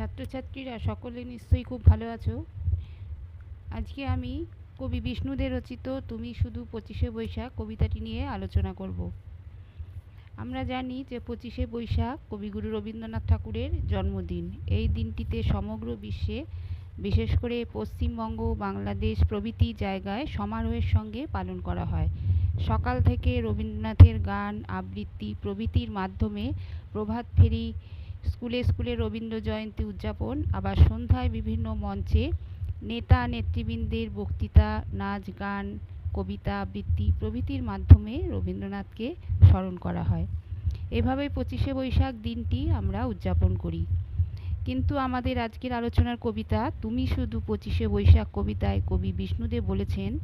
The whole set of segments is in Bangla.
ছাত্রছাত্রীরা সকলে নিশ্চয়ই খুব ভালো আছো। আজকে আমি কবি বিষ্ণুদের রচিত তুমি শুধু পঁচিশে বৈশাখ কবিতাটি নিয়ে আলোচনা করব। আমরা জানি যে পঁচিশে বৈশাখ কবিগুরু রবীন্দ্রনাথ ঠাকুরের জন্মদিন। এই দিনটিতে সমগ্র বিশ্বে, বিশেষ করে পশ্চিমবঙ্গ বাংলাদেশ প্রভৃতি জায়গায় সমারোহের সঙ্গে পালন করা হয়। সকাল থেকে রবীন্দ্রনাথের গান, আবৃত্তি প্রভৃতির মাধ্যমে প্রভাত ফেরি স্কুলে স্কুলে রবীন্দ্র জয়ন্তী উদযাপন, আবার সন্ধ্যায় বিভিন্ন মঞ্চে নেতা নেতৃবৃন্দের বক্তৃতা, নাচ, গান, কবিতা, আবৃত্তি প্রভৃতির মাধ্যমে রবীন্দ্রনাথকে স্মরণ করা হয়। এভাবে পঁচিশে বৈশাখ দিনটি আমরা উদযাপন করি। কিন্তু আমাদের আজকের আলোচনার কবিতা, তুমি শুধু পঁচিশে বৈশাখ কবিতায় কবি বিষ্ণুদেব বলেছেন,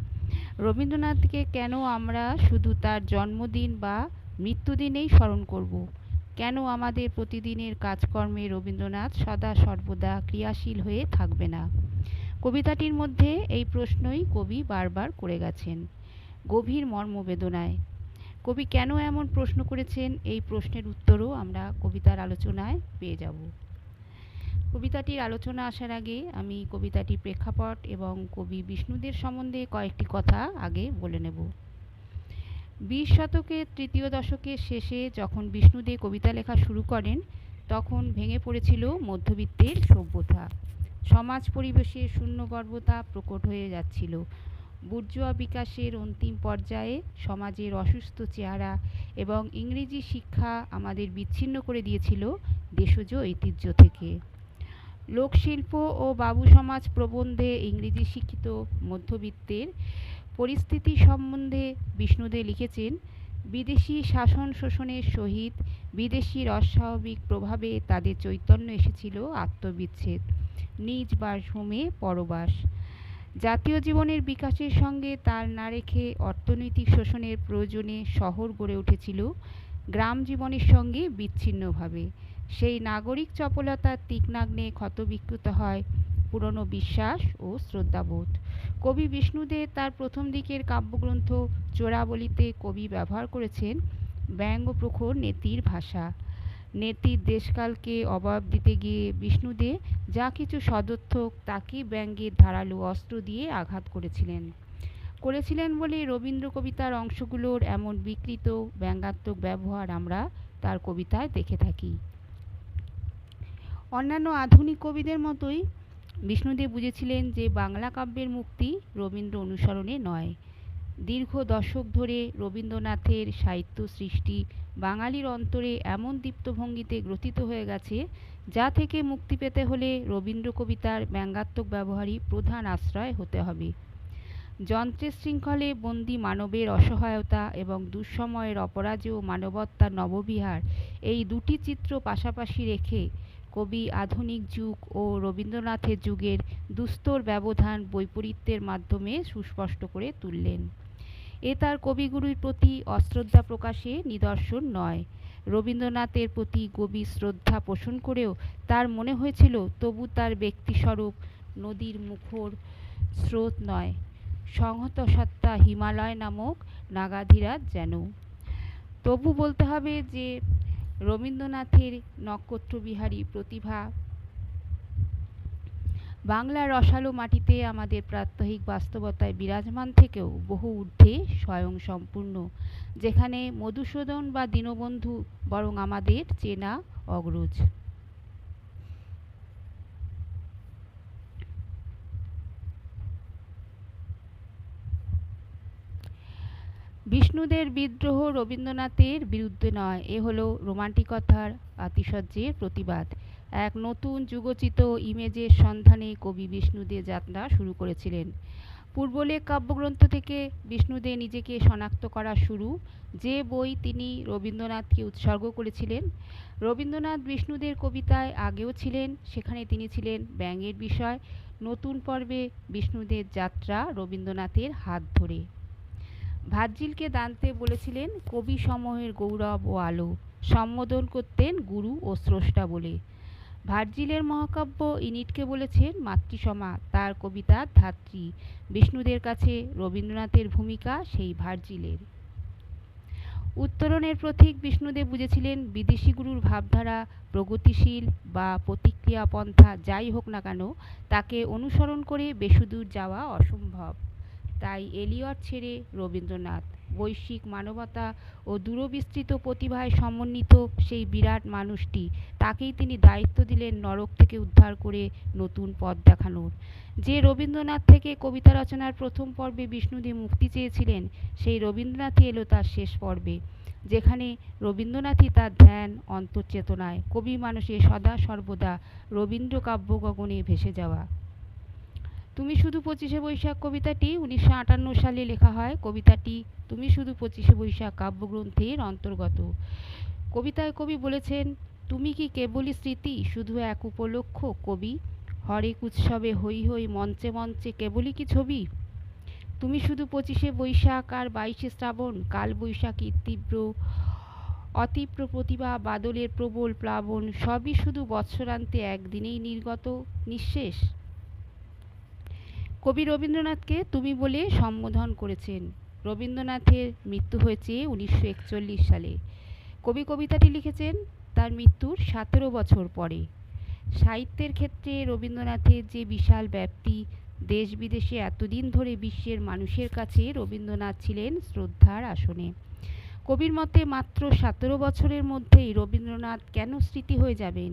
রবীন্দ্রনাথকে কেন আমরা শুধু তার জন্মদিন বা মৃত্যুদিনেই স্মরণ করব? কেন আমাদের প্রতিদিনের কাজকর্মে রবীন্দ্রনাথ সদা সর্বদা ক্রিয়াশীল হয়ে থাকবে না? কবিতাটির মধ্যে এই প্রশ্নই কবি বারবার করে গেছেন, গভীর মর্মবেদনায়। কবি কেন এমন প্রশ্ন করেছেন? এই প্রশ্নের উত্তরও আমরা কবিতার আলোচনায় পেয়ে যাব। কবিতাটির আলোচনা আসার আগে আমি কবিতাটির প্রেক্ষাপট এবং কবি বিষ্ণুদের সম্বন্ধে কয়েকটি কথা আগে বলে নেব। বিশ শতকের তৃতীয় দশকের শেষে যখন বিষ্ণুদেব কবিতা লেখা শুরু করেন, তখন ভেঙে পড়েছিল মধ্যবিত্তের সভ্যতা। সমাজ পরিবেশে শূন্যগর্ভতা প্রকট হয়ে যাচ্ছিল। বুর্জোয়া বিকাশের অন্তিম পর্যায়ে সমাজের অসুস্থ চেহারা এবং ইংরেজি শিক্ষা আমাদের বিচ্ছিন্ন করে দিয়েছিল দেশজ ঐতিহ্য থেকে। লোকশিল্প ও বাবু সমাজ প্রবন্ধে ইংরেজি শিক্ষিত মধ্যবিত্তের পরিস্থিতি সম্বন্ধে বিষ্ণুদে লিখেছেন, বিদেশি শাসন শোষণের সহিত বিদেশির অস্বাভাবিক প্রভাবে তাদের চৈতন্য এসেছিল আত্মবিচ্ছেদ, নিজ বাসভূমে পরবাস। জাতীয় জীবনের বিকাশের সঙ্গে তাল না রেখে অর্থনৈতিক শোষণের প্রয়োজনে শহর গড়ে উঠেছিল গ্রাম জীবনের সঙ্গে বিচ্ছিন্নভাবে। সেই নাগরিক চপলতার তীক্ষ্ণাগ্নে ক্ষতবিক্ষত হয় পুরনো বিশ্বাস ও শ্রদ্ধাবোধ। কবি বিষ্ণুদেব তার প্রথম দিকের কাব্যগ্রন্থ চোরাবলিতে কবি ব্যবহার করেছেন ব্যঙ্গ প্রখর নেতির ভাষা। নেতির দেশকালকে অবয়ব দিতে গিয়ে বিষ্ণুদে যা কিছু সদর্থক তাকে ব্যঙ্গের ধারালো অস্ত্র দিয়ে আঘাত করেছিলেন। করেছিলেন বলে রবীন্দ্র কবিতার অংশগুলোর এমন বিকৃত ব্যঙ্গাত্মক ব্যবহার আমরা তার কবিতায় দেখে থাকি। অন্যান্য আধুনিক কবিদের মতোই বিষ্ণুদেব বুঝেছিলেন যে বাংলা কাব্যের মুক্তি রবীন্দ্র অনুসরণে নয়। দীর্ঘ দশক ধরে রবীন্দ্রনাথের সাহিত্য সৃষ্টি বাঙালির অন্তরে এমন দীপ্তভঙ্গিতে গ্রথিত হয়ে গেছে, যা থেকে মুক্তি পেতে হলে রবীন্দ্র কবিতার ব্যঙ্গাত্মক ব্যবহারই প্রধান আশ্রয় হতে হবে। যন্ত্রের শৃঙ্খলে বন্দি মানবের অসহায়তা এবং দুঃসময়ের অপরাজেয় মানবত্যার নববিহার এই দুটি চিত্র পাশাপাশি রেখে কবি আধুনিক যুগ ও রবীন্দ্রনাথের যুগের দুস্তর ব্যবধান বৈপরীত্যের মাধ্যমে সুস্পষ্ট করে তুললেন। এ তার কবিগুরুর প্রতি অশ্রদ্ধা প্রকাশে নিদর্শন নয়। রবীন্দ্রনাথের প্রতি গভীর শ্রদ্ধা পোষণ করেও তার মনে হয়েছিল, তবু তার ব্যক্তিস্বরূপ নদীর মুখর স্রোত নয়, সংহত সত্তা হিমালয় নামক নাগাধিরাজ যেন। তবু বলতে হবে যে রবীন্দ্রনাথের নক্ষত্রবিহারী প্রতিভা। বাংলা রসালো মাটিতে আমাদের প্রাত্যহিক বাস্তবতায় বিরাজমান থেকেও বহু ঊর্ধ্বে স্বয়ং সম্পূর্ণ, যেখানে মধুসূদন বা দীনবন্ধু বরং আমাদের চেনা অগ্রজ। বিষ্ণুদের বিদ্রোহ রবীন্দ্রনাথের বিরুদ্ধে নয়। এ হলো রোমান্টিকতার আতিশয্যের প্রতিবাদ। এক নতুন যুগোচিত ইমেজের সন্ধানে কবি বিষ্ণুদের যাত্রা শুরু করেছিলেন। পূর্বলেখ কাব্যগ্রন্থ থেকে বিষ্ণুদে নিজেকে শনাক্ত করা শুরু। যে বই তিনি রবীন্দ্রনাথকে উৎসর্গ করেছিলেন, রবীন্দ্রনাথ বিষ্ণুদের কবিতায় আগেও ছিলেন, সেখানে তিনি ছিলেন ব্যঙ্গের বিষয়। নতুন পর্বে বিষ্ণুদের যাত্রা রবীন্দ্রনাথের হাত ধরে। ভার্জিলকে দানতে বলেছিলেন কবি সমূহের গৌরব ও আলো, সম্বোধন করতেন গুরু ও স্রষ্টা বলে। ভার্জিলের মহাকাব্য ইনিটকে বলেছেন মাতৃসমা, তার কবিতার ধাত্রী। বিষ্ণুদের কাছে রবীন্দ্রনাথের ভূমিকা সেই ভার্জিলের। উত্তরণের প্রতীক বিষ্ণুদেব বুঝেছিলেন বিদেশি গুরুর ভাবধারা, প্রগতিশীল বা প্রতিক্রিয়া পন্থা যাই হোক না কেন, তাকে অনুসরণ করে বেশিদূর যাওয়া অসম্ভব। তাই এলিয়ট ছেড়ে রবীন্দ্রনাথ। বৈশ্বিক মানবতা ও দূরবিস্তৃত প্রতিভায় সমন্বিত সেই বিরাট মানুষটি, তাকেই তিনি দায়িত্ব দিলেন নরক থেকে উদ্ধার করে নতুন পথ দেখানোর। যে রবীন্দ্রনাথ থেকে কবিতা রচনার প্রথম পর্বে বিষ্ণুদেব মুক্তি চেয়েছিলেন, সেই রবীন্দ্রনাথই এলো তার শেষ পর্বে, যেখানে রবীন্দ্রনাথই তার ধ্যান, অন্তর্চেতনায় কবি মানুষে সদা সর্বদা রবীন্দ্র কাব্য গগনে ভেসে যাওয়া। তুমি শুধু পঁচিশে বৈশাখ কবিতাটি উনিশশো আটান্ন সালে লেখা হয়। কবিতাটি তুমি শুধু পঁচিশে বৈশাখ কাব্যগ্রন্থের অন্তর্গত। কবিতায় কবি বলেছেন, তুমি কি কেবলই স্মৃতি, শুধু এক উপলক্ষ কবি? হরেক উৎসবে হই হই মঞ্চে মঞ্চে কেবলই কি ছবি? তুমি শুধু পঁচিশে বৈশাখ আর বাইশে শ্রাবণ, কাল বৈশাখীর তীব্র, অতীব্র প্রতিভা, বাদলের প্রবল প্লাবন, সবই শুধু বৎসরান্তে একদিনেই নির্গত, নিঃশেষ। কবি রবীন্দ্রনাথকে তুমি বলে সম্বোধন করেছেন। রবীন্দ্রনাথের মৃত্যু হয়েছে উনিশশো একচল্লিশ সালে। কবি কবিতাটি লিখেছেন তার মৃত্যুর সতেরো বছর পরে। সাহিত্যের ক্ষেত্রে রবীন্দ্রনাথের যে বিশাল ব্যাপ্তি দেশ বিদেশে এতদিন ধরে বিশ্বের মানুষের কাছে রবীন্দ্রনাথ ছিলেন শ্রদ্ধার আসনে। কবির মতে মাত্র সতেরো বছরের মধ্যেই রবীন্দ্রনাথ কেন স্মৃতি হয়ে যাবেন?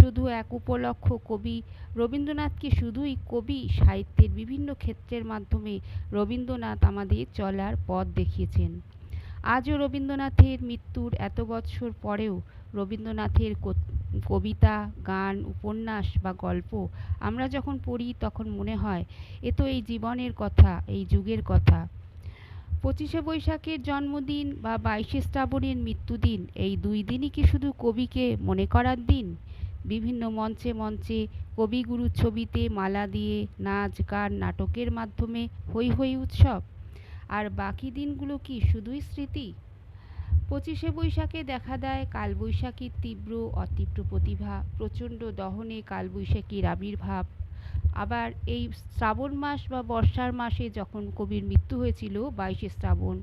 শুধু এক উপলক্ষ কবি? রবীন্দ্রনাথকে শুধুই কবি? সাহিত্যের বিভিন্ন ক্ষেত্রের মাধ্যমে রবীন্দ্রনাথ আমাদের চলার পথ দেখিয়েছেন। আজও রবীন্দ্রনাথের মৃত্যুর এত বছর পরেও রবীন্দ্রনাথের কবিতা, গান, উপন্যাস বা গল্প আমরা যখন পড়ি তখন মনে হয়, এ তো এই জীবনের কথা, এই যুগের কথা। পঁচিশে বৈশাখের জন্মদিন বা বাইশে শ্রাবণের মৃত্যুদিন, এই দুই দিনই কি শুধু কবিকে মনে করার দিন? বিভিন্ন মঞ্চে মঞ্চে কবিগুরুর ছবিতে মালা দিয়ে নাচ, গান, নাটকের মাধ্যমে হৈ হৈ উৎসব। আর বাকি দিনগুলো কি শুধুই স্মৃতি? পঁচিশে বৈশাখে দেখা দেয় কালবৈশাখীর তীব্র, অতীব্র প্রতিভা, প্রচণ্ড দহনে কালবৈশাখীর আবির্ভাব। আবার এই শ্রাবণ মাস বা বর্ষার মাসে যখন কবির মৃত্যু হয়েছিল, বাইশে শ্রাবণ,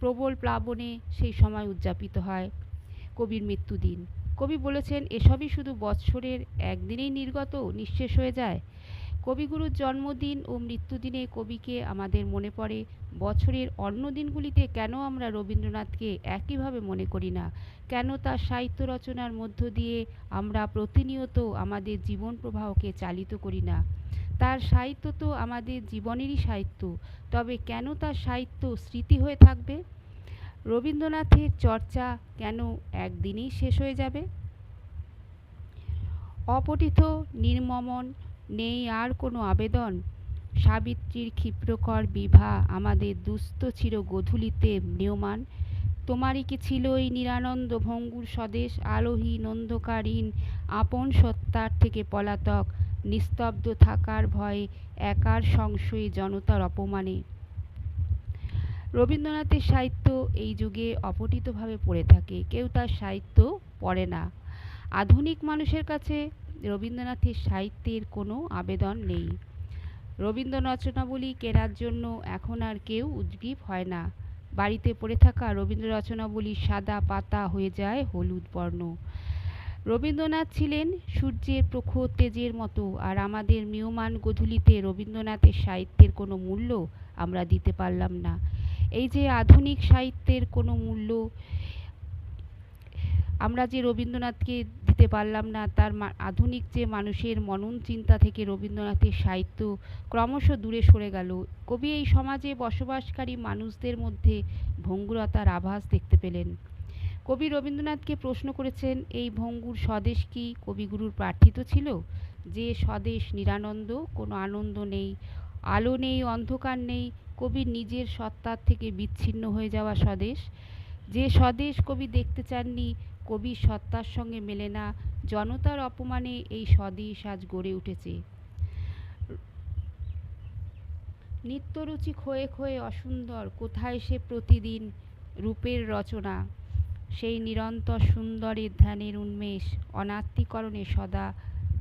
প্রবল প্লাবনে সেই সময় উদযাপিত হয় কবির মৃত্যুদিন। কবি বলেছেন, এসবই শুধু বৎসরের একদিনেই নির্গত, নিঃশেষ হয়ে যায়। কবিগুরুর জন্মদিন ও মৃত্যুদিনে কবিকে আমাদের মনে পড়ে, বছরের অন্য দিনগুলিতে কেন আমরা রবীন্দ্রনাথকে একইভাবে মনে করি না? কেন তার সাহিত্য রচনার মধ্য দিয়ে আমরা প্রতিনিয়ত আমাদের জীবন প্রবাহকে চালিত করি না? তার সাহিত্য তো আমাদের জীবনেরই সাহিত্য, তবে কেন তার সাহিত্য স্মৃতি হয়ে থাকবে? রবীন্দ্রনাথের চর্চা কেন একদিনেই শেষ হয়ে যাবে? অপঠিত নির্মমন নেই আর কোনো আবেদন? সাবিত্রীর ক্ষিপ্রকর বিভা আমাদের দুস্থ চির গধূলিতে নিয়মান তোমারই কি ছিল এই নিরানন্দ ভঙ্গুর স্বদেশ? আলোহীন অন্ধকারহীন আপন সত্তার থেকে পলাতক, নিস্তব্ধ থাকার ভয়ে একার সংশয়ে জনতার অপমানে। রবীন্দ্রনাথের সাহিত্য এই যুগে অপটিতভাবে পড়ে থাকে, কেউ তার সাহিত্য পড়ে না। আধুনিক মানুষের কাছে রবীন্দ্রনাথের সাহিত্যের কোনো আবেদন নেই। রবীন্দ্র রচনাবলী কেনার জন্য এখন আর কেউ উদ্গ্রীব হয় না। বাড়িতে পড়ে থাকা রবীন্দ্র রচনাবলী সাদা পাতা হয়ে যায় হলুদ বর্ণ। রবীন্দ্রনাথ ছিলেন সূর্যের প্রখর তেজের মতো, আর আমাদের মিয়মান গধূলিতে রবীন্দ্রনাথের সাহিত্যের কোনো মূল্য আমরা দিতে পারলাম না। এই যে আধুনিক সাহিত্যের কোনো মূল্য, আমরা যে রবীন্দ্রনাথকে দিতে পারলাম না তার আধুনিক যে মানুষের মনন চিন্তা থেকে রবীন্দ্রনাথের সাহিত্য ক্রমশ দূরে সরে গেল। কবি এই সমাজে বসবাসকারী মানুষদের মধ্যে ভঙ্গুরতার আভাস দেখতে পেলেন। কবি রবীন্দ্রনাথকে প্রশ্ন করেছেন, এই ভঙ্গুর স্বদেশ কি কবিগুরুর প্রার্থিত ছিল? যে স্বদেশ নিরানন্দ, কোনো আনন্দ নেই, আলো নেই, অন্ধকার নেই কবির নিজের সত্তার থেকে বিচ্ছিন্ন হয়ে যাওয়া স্বদেশ? যে স্বদেশ কবি দেখতে চাননি কবির সত্তার সঙ্গে মেলে না, জনতার অপমানে এই স্বদেশ আজ গড়ে উঠেছে। নিত্যরুচি ক্ষয়ে ক্ষয়ে অসুন্দর, কোথায় সে প্রতিদিন রূপের রচনা? সেই নিরন্তর সুন্দরের ধ্যানের উন্মেষ, অনাত্মীকরণে সদা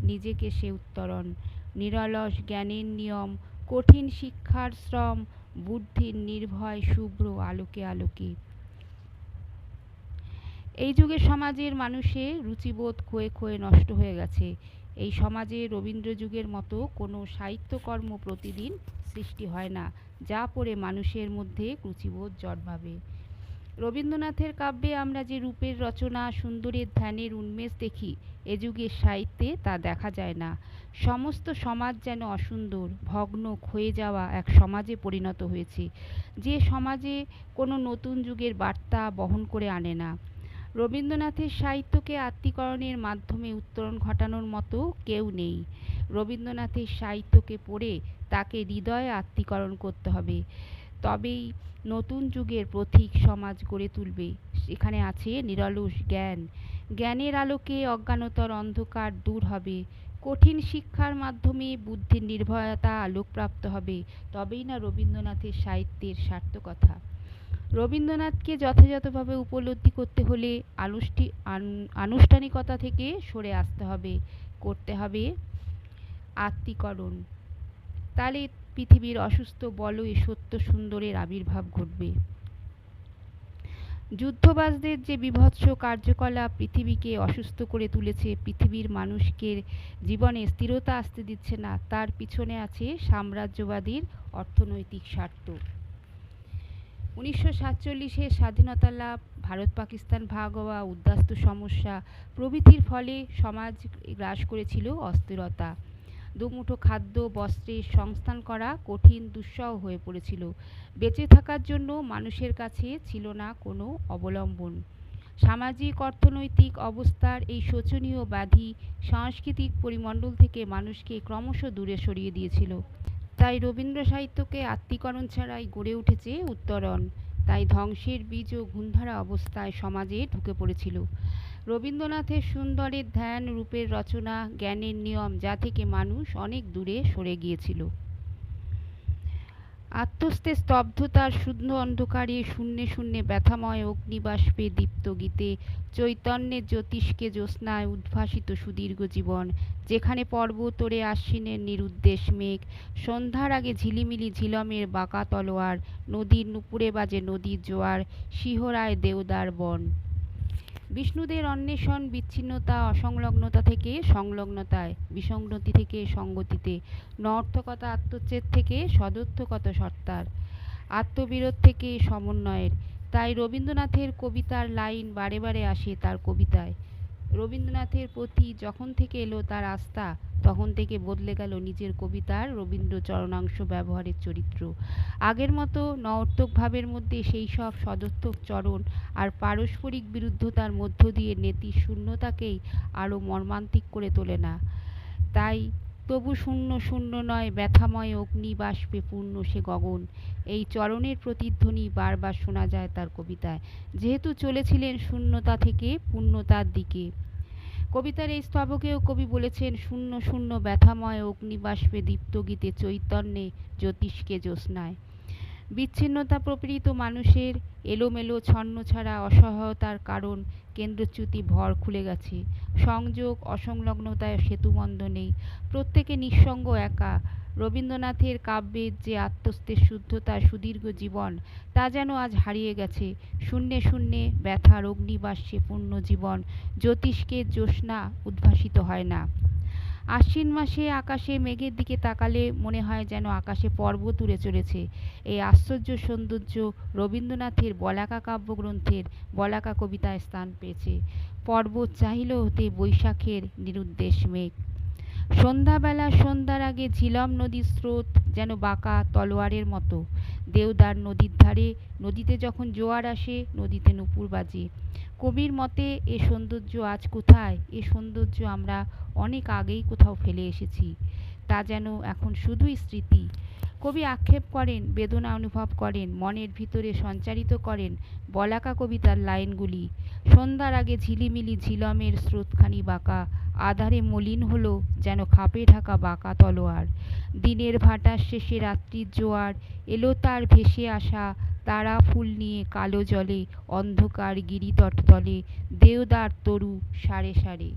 নিজেকে সে উত্তরণ। নিরলস জ্ঞানের নিয়ম, কঠিন শিক্ষার শ্রম, বুদ্ধির নির্ভয়, শুভ্র আলোকে আলোকে। এই যুগের সমাজের মানুষের রুচিবোধ ক্ষয়ে ক্ষয়ে নষ্ট হয়ে গেছে। এই সমাজে রবীন্দ্র যুগের মতো কোনো সাহিত্যকর্ম প্রতিদিন সৃষ্টি হয় না, যা পড়ে মানুষের মধ্যে রুচিবোধ জন্মাবে। রবীন্দ্রনাথের কাব্যে আমরা যে রূপের রচনা, সুন্দরের ধ্যানের উন্মেষ দেখি, এ যুগের সাহিত্যে তা দেখা যায় না। সমস্ত সমাজ যেন অসুন্দর, ভগ্ন, ক্ষয়ে যাওয়া এক সমাজে পরিণত হয়েছে, যে সমাজে কোনো নতুন যুগের বার্তা বহন করে আনে না। রবীন্দ্রনাথের সাহিত্যকে আত্মীকরণের মাধ্যমে উত্তরণ ঘটানোর মতো কেউ নেই। রবীন্দ্রনাথের সাহিত্যকে পড়ে তাকে হৃদয়ে আত্মীকরণ করতে হবে। তবেই নতুন যুগের পথিক সমাজ গড়ে তুলবে। সেখানে আছে নিরলস জ্ঞান। জ্ঞানের আলোকে অজ্ঞানতর অন্ধকার দূর হবে। কঠিন শিক্ষার মাধ্যমে বুদ্ধির নির্ভয়তা আলোকপ্রাপ্ত হবে। তবেই না রবীন্দ্রনাথের সাহিত্যের সার্থকতা। রবীন্দ্রনাথকে যথাযথভাবে উপলব্ধি করতে হলে আনুষ্ঠি আনুষ্ঠানিকতা থেকে সরে আসতে হবে, করতে হবে। আত্মীকরণ। তাহলে পৃথিবীর অসুস্থ বলয়ে সত্য সুন্দরের আবির্ভাব ঘটবে। যুদ্ধবাজদের যে বিভৎস কার্যকলাপ পৃথিবীকে অসুস্থ করে তুলেছে, পৃথিবীর মানুষকে জীবনে স্থিরতা আসতে দিচ্ছে না, তার পিছনে আছে সাম্রাজ্যবাদীর অর্থনৈতিক স্বার্থ। উনিশশো সাতচল্লিশে স্বাধীনতা লাভ, ভারত পাকিস্তান ভাগ হওয়া উদ্বাস্তু সমস্যা প্রভৃতির ফলে সমাজ গ্রাস করেছিল অস্থিরতা। দুমুঠো খাদ্য বস্ত্রের সংস্থান করা কঠিন, দুঃসহ হয়ে পড়েছিল। বেঁচে থাকার জন্য মানুষের কাছে ছিল না কোনো অবলম্বন। সামাজিক, অর্থনৈতিক অবস্থার এই শোচনীয় ব্যাধি সাংস্কৃতিক পরিমণ্ডল থেকে মানুষকে ক্রমশ দূরে সরিয়ে দিয়েছিল। তাই রবীন্দ্র সাহিত্যকে আত্মীকরণ ছাড়াই গড়ে উঠেছে উত্তরণ। তাই ধ্বংসের বীজ ও ঘুণধারা অবস্থায় সমাজে ঢুকে পড়েছিল। রবীন্দ্রনাথের সুন্দরের ধ্যান, রূপের রচনা, জ্ঞানের নিয়ম যা থেকে মানুষ অনেক দূরে সরে গিয়েছিল। আত্মস্থে স্তব্ধতার শুদ্ধ অন্ধকারে শূন্যে শূন্যে ব্যথাময় অগ্নিবাষ্পে দীপ্ত গীতে চৈতন্যের জ্যোতিষকে জ্যোৎস্নায় উদ্ভাসিত সুদীর্ঘ জীবন। যেখানে পর্বত তোরে আশ্বিনের নিরুদ্দেশ মেঘ, সন্ধ্যার আগে ঝিলিমিলি ঝিলমের বাঁকা তলোয়ার, নদীর নুপুরে বাজে নদীর জোয়ার, শিহরায় দেওদার বন। বিষ্ণুদের অন্বেষণ, বিচ্ছিন্নতা, অসংলগ্নতা থেকে সংলগ্নতায় বিসংগতি থেকে সঙ্গতিতে নর্থকতা আত্মচ্ছেদ থেকে সদর্থকতা সত্তার, আত্মবিরোধ থেকে সমন্বয়ের। তাই রবীন্দ্রনাথের কবিতার লাইন বারে বারে আসে তার কবিতায়। রবীন্দ্রনাথের প্রতি যখন থেকে এলো তার আস্থা, তখন থেকে বদলে গেল নিজের কবিতার রবীন্দ্র চরণাংশ ব্যবহারের চরিত্র। আগের মতো নর্তক ভাবের মধ্যে সেই সব সদর্থক চরণ আর পারস্পরিক বিরুদ্ধতার মধ্য দিয়ে নেতির শূন্যতাকেই আরও মর্মান্তিক করে তোলে না। তাই তবু শূন্য শূন্য নয় ব্যথাময় অগ্নিবাষ্পে পূর্ণ সে গগন। এই চরণের প্রতিধ্বনি বারবার শোনা যায় তার কবিতায়। যেহেতু চলেছিলেন শূন্যতা থেকে পূর্ণতার দিকে। কবিতার এই স্তবকেও কবি বলেছেন, শূন্য শূন্য ব্যথাময় অগ্নিবাষ্পে দীপ্ত গীতে চৈতন্যে জ্যোতিষকে জ্যোৎস্নায়। বিচ্ছিন্নতা প্রপীড়িত মানুষের এলোমেলো ছন্ন ছাড়া অসহায়তার কারণ কেন্দ্রচ্যুতি ভর খুলে গেছে। সংযোগ, অসংলগ্নতায় সেতুবন্ধ নেই। প্রত্যেকে নিঃসঙ্গ একা। রবীন্দ্রনাথের কাব্যের যে আত্মস্থের শুদ্ধতা, সুদীর্ঘ জীবন, তা যেন আজ হারিয়ে গেছে। শূন্যে শূন্যে ব্যথার অগ্নিবাস্যে পূর্ণ জীবন। জ্যোতিষকে জ্যোৎস্না উদ্ভাসিত হয় না। আশ্বিন মাসে আকাশে মেঘের দিকে তাকালে মনে হয় যেন আকাশে পর্বত উড়ে চলেছে এই আশ্চর্য সৌন্দর্য রবীন্দ্রনাথের বলাকা কাব্যগ্রন্থের বলাকা কবিতায় স্থান পেয়েছে। পর্বত চাহিল হতে বৈশাখের নিরুদ্দেশ মেঘ। সন্ধ্যাবেলা সন্ধ্যার আগে ঝিলম নদীর স্রোত যেন বাঁকা তলোয়ারের মতো। দেওদার নদীর ধারে নদীতে যখন জোয়ার আসে, নদীতে নুপুর বাজে। কবির মতে, এ সৌন্দর্য আজ কোথায়? এ সৌন্দর্য আমরা অনেক আগেই কোথাও ফেলে এসেছি। তা যেন এখন শুধুই স্মৃতি। কবি আক্ষেপ করেন, বেদনা অনুভব করেন, মনের ভিতরে সঞ্চারিত করেন বলাকা কবিতার লাইনগুলি। সন্ধ্যার আগে ঝিলিমিলি ঝিলমের স্রোতখানি বাঁকা, আধারে মলিন হলো যেন খাপে ঢাকা বাঁকা তলোয়ার। দিনের ভাটার শেষে রাত্রির জোয়ার, এলো তার ভেসে আসা তারা ফুল নিয়ে কালো জলে, অন্ধকার গিরিতট তলে দেওদার তরু সারে সারে।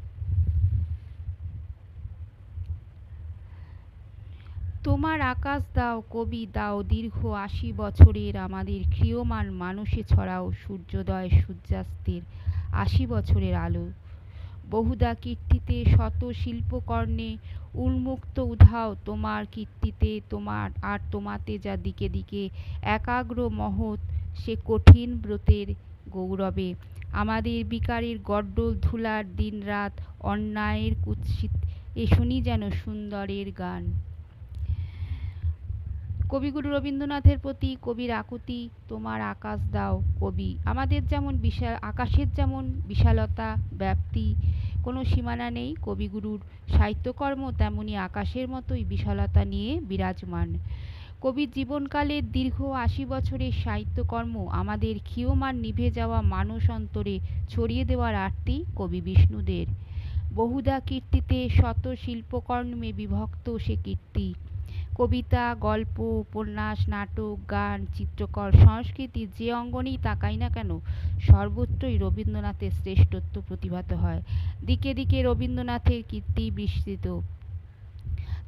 তোমার আকাশ দাও, কবি দাও, দীর্ঘ আশি বছরের আমাদের ক্ষীয়মান মানুষে ছড়াও সূর্যোদয় সূর্যাস্তের আশি বছরের আলো। বহুদা কীর্তিতে শত শিল্পকর্ণে উন্মুক্ত উধাও তোমার কীর্তিতে, তোমার আর তোমাতে যা দিকে দিকে একাগ্র মহৎ, সে কঠিন ব্রতের গৌরবে। আমাদের বিকারের গড্ডল ধুলার দিন রাত অন্যায়ের কুৎসিত, এ শুনি যেন সুন্দরের গান। কবিগুরু রবীন্দ্রনাথের প্রতি কবির আকুতি, তোমার আকাশ দাও কবি। আমাদের যেমন বিশাল, আকাশের যেমন বিশালতা, ব্যাপ্তি, কোনো সীমানা নেই কবিগুরুর। সাহিত্যকর্ম তেমনি আকাশের মতোই বিশালতা নিয়ে বিরাজমান। কবির জীবনকালের দীর্ঘ আশি বছরের সাহিত্যকর্ম আমাদের ক্ষীয়মান নিভে যাওয়া মানস অন্তরে ছড়িয়ে দেওয়ার আরতি কবি বিষ্ণুদের। বহুদা কীর্তিতে শত শিল্পকর্মে বিভক্ত সে কীর্তি। কবিতা, গল্প, উপন্যাস, নাটক, গান, চিত্রকর, সংস্কৃতি যে অঙ্গনেই তাকাই না কেন, সর্বত্রই রবীন্দ্রনাথের শ্রেষ্ঠত্ব প্রতিভাত হয়। দিকে দিকে রবীন্দ্রনাথের কীর্তি বিস্তৃত।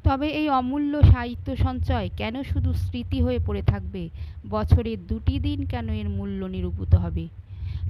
তবে এই অমূল্য সাহিত্য সঞ্চয় কেন শুধু স্মৃতি হয়ে পড়ে থাকবে? বছরের দুটি দিন কেন এর মূল্য নিরূপিত হবে?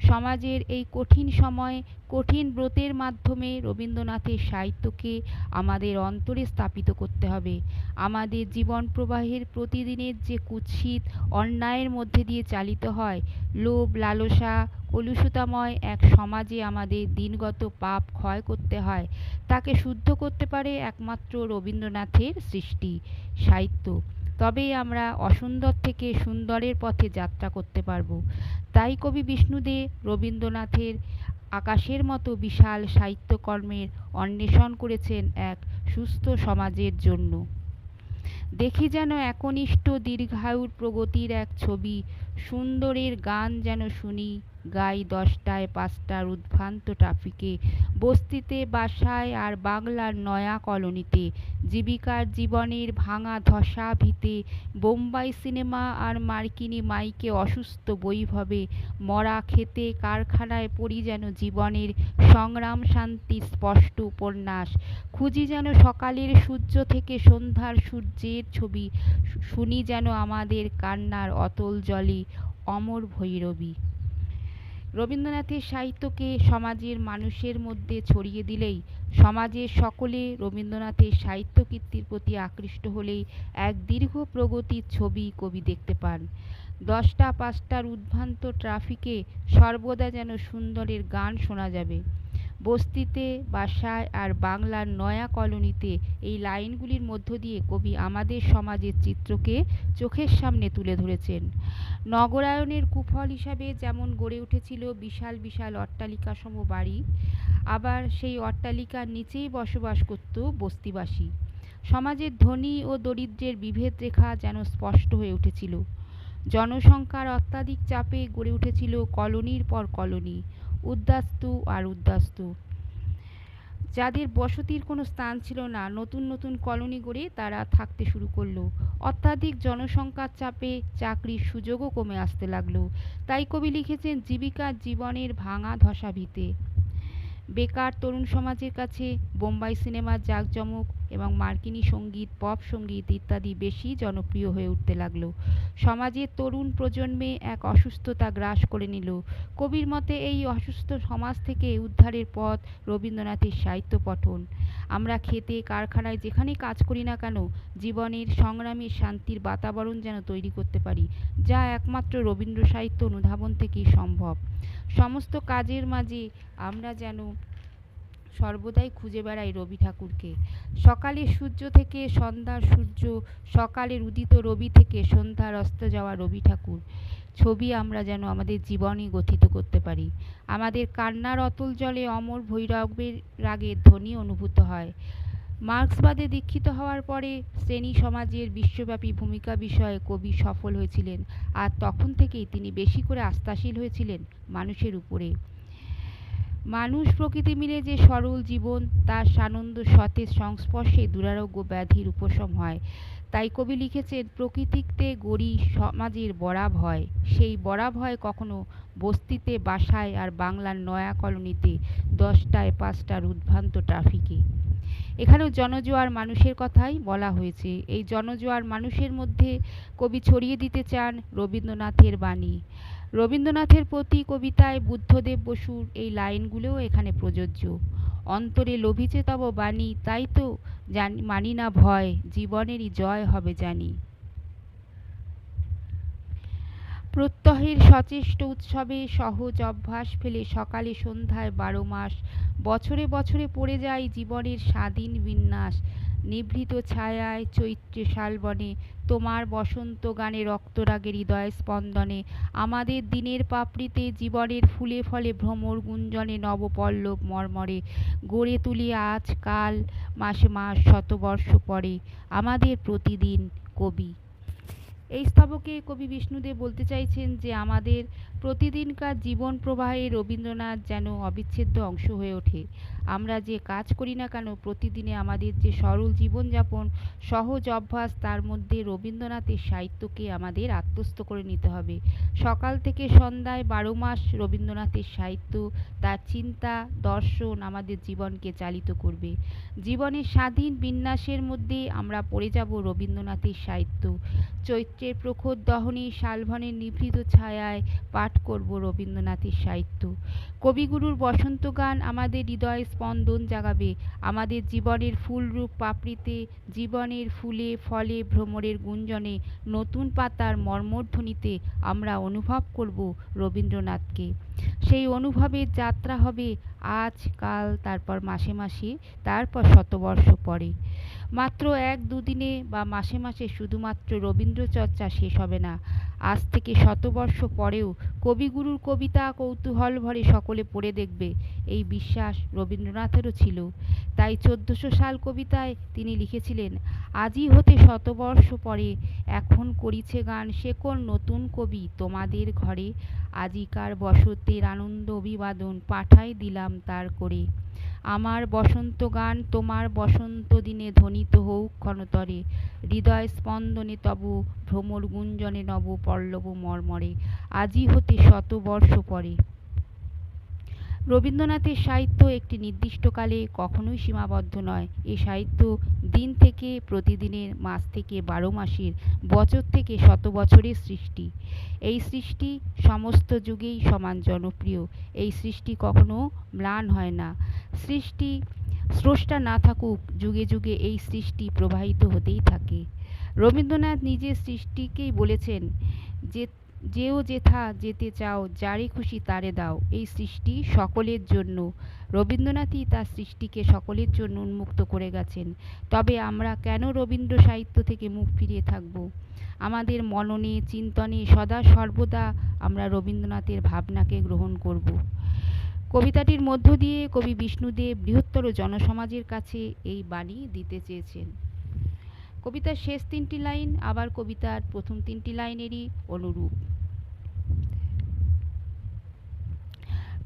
সমাজের এই কঠিন সময়, কঠিন ব্রতের মাধ্যমে রবীন্দ্রনাথের সাহিত্যকে আমাদের অন্তরে স্থাপিত করতে হবে। আমাদের জীবন প্রবাহের প্রতিদিনের যে কুৎসিত অন্যায়ের মধ্যে দিয়ে চালিত হয়, লোভ, লালসা, কলুষতাময় এক সমাজে আমাদের দিনগত পাপ ক্ষয় করতে হয়, তাকে শুদ্ধ করতে পারে একমাত্র রবীন্দ্রনাথের সৃষ্টি সাহিত্য। তবেই আমরা অসুন্দর থেকে সুন্দরের পথে যাত্রা করতে পারব। তাই কবি বিষ্ণুদে রবীন্দ্রনাথের আকাশের মতো বিশাল সাহিত্যকর্মের অন্বেষণ করেছেন এক সুস্থ সমাজের জন্য। দেখি যেন একনিষ্ঠ দীর্ঘায়ুর প্রগতির এক ছবি, সুন্দরের গান যেন শুনি। গাই দশটায় পাঁচটার উদ্ভ্রান্ত ট্রাফিকে। বস্তিতে, বাসায় আর বাংলার নয়া কলোনিতে। জীবিকার জীবনের ভাঙা ধসা ভিতে। বোম্বাই সিনেমা আর মার্কিনি মাইকে অসুস্থ বৈভবে। মরা খেতে কারখানায় পড়ি যেন জীবনের সংগ্রাম শান্তি স্পষ্ট উপন্যাস। খুঁজি যেন সকালের সূর্য থেকে সন্ধ্যার সূর্যের ছবি। শুনি যেন আমাদের কান্নার অতল জলে অমর ভৈরবী। রবীন্দ্রনাথের সাহিত্যকে সমাজের মানুষের মধ্যে ছড়িয়ে দিলেই সমাজের সকলে রবীন্দ্রনাথের সাহিত্য কীর্তির প্রতি আকৃষ্ট হলেই এক দীর্ঘ প্রগতির ছবি কবি দেখতে পান। দশটা পাঁচটার উদ্ভ্রান্ত ট্রাফিকে সর্বদা যেন সুন্দরের গান শোনা যাবে। বস্তিতে, বাসায় আর বাংলার নয়া কলোনিতে এই লাইনগুলির মধ্য দিয়ে কবি আমাদের সমাজের চিত্রকে চোখের সামনে তুলে ধরেছেন। নগরায়নের কুফল হিসাবে যেমন গড়ে উঠেছিল বিশাল বিশাল অট্টালিকাসম বাড়ি, আবার সেই অট্টালিকার নিচেই বসবাস করত বস্তিবাসী। সমাজের ধনী ও দরিদ্রের বিভেদ রেখা যেন স্পষ্ট হয়ে উঠেছিল। জনসংখ্যার অত্যাধিক চাপে গড়ে উঠেছিল কলোনির পর কলোনি। উদ্বাস্তু আর উদ্বাস্তু যাদের বসতির কোনো স্থান ছিল না, নতুন নতুন কলোনি গড়ে তারা থাকতে শুরু করল। অত্যাধিক জনসংখ্যার চাপে চাকরির সুযোগও কমে আসতে লাগল। তাই কবি লিখেছেন জীবিকার জীবনের ভাঙা ধসা ভিতে। বেকার তরুণ সমাজের কাছে বোম্বাই সিনেমার জাঁকজমক এবং মার্কিনী সংগীত, পপ সংগীত ইত্যাদি বেশি জনপ্রিয় হয়ে উঠতে লাগল। সমাজের তরুণ প্রজন্মে এক অসুস্থতা গ্রাস করে নিল। কবির মতে এই অসুস্থ সমাজ থেকে উদ্ধারের পথ রবীন্দ্রনাথের সাহিত্য পঠন। আমরা খেতে, কারখানায় যেখানেই কাজ করি না কেন, জীবনের সংগ্রামের শান্তির বাতাবরণ যেন তৈরি করতে পারি, যা একমাত্র রবীন্দ্র সাহিত্য অনুধাবন থেকেই সম্ভব। সমস্ত কাজের মাঝে আমরা যেন সর্বদাই খুঁজে বেড়াই রবি ঠাকুরকে। সকালের সূর্য থেকে সন্ধ্যার সূর্য, সকালের উদিত রবি থেকে সন্ধ্যার অস্ত যাওয়া রবি ঠাকুর। ছবি আমরা যেন আমাদের জীবনে গঠিত করতে পারি। আমাদের কান্নার অতল জলে অমর ভৈরবের রাগের ধ্বনি অনুভূত হয়। মার্ক্সবাদে দীক্ষিত হওয়ার পরে শ্রেণি সমাজের বিশ্বব্যাপী ভূমিকা বিষয়ে কবি সফল হয়েছিলেন আর তখন থেকেই তিনি বেশি করে আস্থাশীল হয়েছিলেন মানুষের উপরে। মানুষ প্রকৃতি মিলে যে সরল জীবন, তার সানন্দ সতেজ সংস্পর্শে দুরারোগ্য ব্যাধির উপশম হয়। তাই কবি লিখেছেন, প্রকৃতিতে গড়ি সমাজের বড়া ভয় সেই বড়া ভয় কখনো বস্তিতে, বাসায় আর বাংলার নয়া কলোনিতে, দশটায় পাঁচটার উদ্ভ্রান্ত ট্রাফিকে। এখানেও জনজোয়ার মানুষের কথাই বলা হয়েছে। এই জনজোয়ার মানুষের মধ্যে কবি ছড়িয়ে দিতে চান রবীন্দ্রনাথের বাণী। রবীন্দ্রনাথের প্রতি কবিতায় বুদ্ধদেব বসুর এই লাইনগুলোও এখানে প্রযোজ্য। অন্তরে লোভিছে তব বাণী, তাই তো জানি, মানি না ভয়, জীবনেরই জয় হবে জানি। প্রত্যহের সচেষ্ট উৎসবে সহজ অভ্যাস ফেলে সকালে সন্ধ্যায় বারো মাস, বছরে বছরে পড়ে যায় জীবনের স্বাধীন বিন্যাস। নিভৃত ছায়ায় চৈত্রে শালবনে তোমার বসন্ত গানে রক্তরাগে হৃদয় স্পন্দনে, আমাদের দিনের পাপড়িতে জীবনের ফুলে ফলে ভ্রমর গুঞ্জনে নবপল্লব মর্মরে, গড়ে তুলি আজ, কাল, মাসে, মাস, শতবর্ষ পরে, আমাদের প্রতিদিন কবি। এই স্তবকে কবি বিষ্ণুদেব বলতে চাইছেন যে, আমাদের প্রতিদিনকার জীবন প্রবাহে রবীন্দ্রনাথ যেন অবিচ্ছেদ্য অংশ হয়ে ওঠে। আমরা যে কাজ করি না কেন, প্রতিদিনে আমাদের যে সরল জীবনযাপন, সহজ অভ্যাস, তার মধ্যে রবীন্দ্রনাথের সাহিত্যকে আমাদের আত্মস্থ করে নিতে হবে। সকাল থেকে সন্ধ্যায় বারো মাস রবীন্দ্রনাথের সাহিত্য, তার চিন্তা, দর্শন আমাদের জীবনকে চালিত করবে। জীবনের স্বাধীন বিন্যাসের মধ্যে আমরা পড়ে যাব রবীন্দ্রনাথের সাহিত্য। চৈত্রের প্রখর দহনে শালভনের নিভৃত ছায়ায়, পাঠ করব রবীন্দ্রনাথের সাহিত্য। কবিগুরুর বসন্ত গান আমাদের হৃদয় স্পন্দন জাগাবে। আমাদের জীবনের ফুলরূপ পাপড়িতে, জীবনের ফুলে, ফলে, ভ্রমরের গুঞ্জনে, নতুন পাতার মর্মধ্বনিতে আমরা অনুভব করব রবীন্দ্রনাথকে। সেই অনুভবের যাত্রা হবে আজ, কাল, তারপর মাসে মাসে, তারপর শতবর্ষ পরে। মাত্র এক দুদিনে বা মাসে মাসে শুধুমাত্র রবীন্দ্রচর্চা শেষ হবে না। আজ থেকে শতবর্ষ পরেও কবিগুরুর কবিতা কৌতূহল ভরে সকলে পড়ে দেখবে, এই বিশ্বাস রবীন্দ্রনাথেরও ছিল। তাই চোদ্দশো সাল কবিতায় তিনি লিখেছিলেন, আজই হতে শতবর্ষ পরে, এখন করিছে গান সে কোন নতুন কবি তোমাদের ঘরে। আজিকার বসতের আনন্দ অভিবাদন পাঠাই দিলাম তার করে। আমার বসন্ত গান তোমার বসন্ত দিনে ধ্বনিত হউক ক্ষণতরে। হৃদয় স্পন্দনে তব ভ্রমর গুঞ্জনে নব পল্লব মর্মরে। আজই হতে শতবর্ষ পরে। রবীন্দ্রনাথের সাহিত্য একটি নির্দিষ্টকালে কখনোই সীমাবদ্ধ নয়। এ সাহিত্য দিন থেকে প্রতিদিনের, মাস থেকে বারো মাসের, বছর থেকে শত বছরের সৃষ্টি। এই সৃষ্টি সমস্ত যুগেই সমান জনপ্রিয়। এই সৃষ্টি কখনো ম্লান হয় না। সৃষ্টি স্রষ্টা না থাকুক, যুগে যুগে এই সৃষ্টি প্রবাহিত হতেই থাকে। রবীন্দ্রনাথ নিজের সৃষ্টিকেই বলেছেন, যে, যেও যেথা যেতে চাও যারে খুশি তারে দাও। এই সৃষ্টি সকলের জন্য, রবীন্দ্রনাথই তার সৃষ্টিকে সকলের জন্য উন্মুক্ত করে গেছেন। তবে আমরা কেন রবীন্দ্র সাহিত্য থেকে মুখ ফিরিয়ে থাকব? আমাদের মননে, চিন্তনে সদা সর্বদা আমরা রবীন্দ্রনাথের ভাবনাকে গ্রহণ করব। কবিতাটির মধ্য দিয়ে কবি বিষ্ণুদেব বৃহত্তর জনসমাজের কাছে এই বাণী দিতে চেয়েছেন। কবিতার শেষ তিনটি লাইন আবার কবিতার প্রথম তিনটি লাইনেরই অনুরূপ।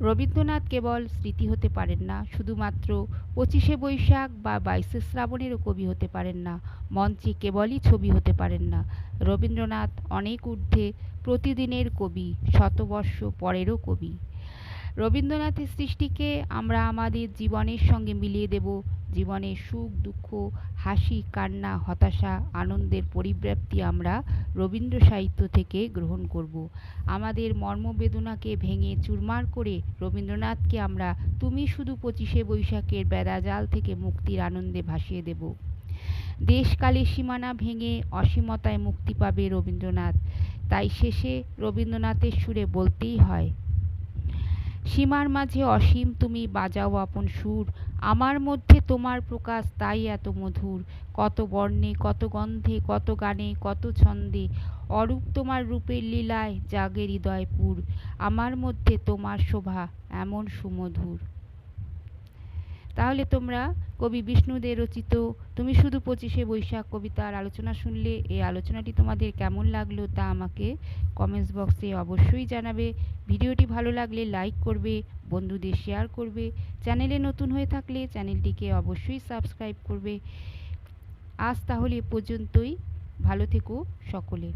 রবীন্দ্রনাথ কেবল স্মৃতি হতে পারেন না, শুধুমাত্র পঁচিশে বৈশাখ বা বাইশে শ্রাবণেরও কবি হতে পারেন না, মঞ্চে কেবলই ছবি হতে পারেন না। রবীন্দ্রনাথ অনেক ঊর্ধ্বে প্রতিদিনের কবি, শতবর্ষ পরেরও কবি। রবীন্দ্রনাথের সৃষ্টিকে আমরা আমাদের জীবনের সঙ্গে মিলিয়ে দেব। জীবনের সুখ, দুঃখ, হাসি, কান্না, হতাশা, আনন্দের পরিব্যাপ্তি আমরা রবীন্দ্র সাহিত্য থেকে গ্রহণ করব। আমাদের মর্মবেদনাকে ভেঙে চুরমার করে রবীন্দ্রনাথকে আমরা তুমি শুধু পঁচিশে বৈশাখের বেড়াজাল থেকে মুক্তির আনন্দে ভাসিয়ে দেব। দেশকালের সীমানা ভেঙে অসীমতায় মুক্তি পাবে রবীন্দ্রনাথ। তাই শেষে রবীন্দ্রনাথের সুরে বলতেই হয় সীমার মাঝে অসীম তুমি বাজাও আপন সুর। আমার মধ্যে তোমার প্রকাশ তাই এত মধুর। কত বর্ণে, কত গন্ধে, কত গানে, কত ছন্দে, অরূপ তোমার রূপের লীলায় জাগে হৃদয়পুর আমার মধ্যে তোমার শোভা এমন সুমধুর। তাহলে তোমরা কবি বিষ্ণুদের রচিত তুমি শুধু পঁচিশে বৈশাখ কবিতার আলোচনা শুনলে এই আলোচনাটি তোমাদের কেমন লাগল তা আমাকে কমেন্টস বক্সে অবশ্যই জানাবে। ভিডিওটি ভালো লাগলে লাইক করবে, বন্ধুদের শেয়ার করবে চ্যানেলে নতুন হয়ে থাকলে চ্যানেলটিকে অবশ্যই সাবস্ক্রাইব করবে। আজ তাহলে পর্যন্তই। ভালো থেকো সকলে।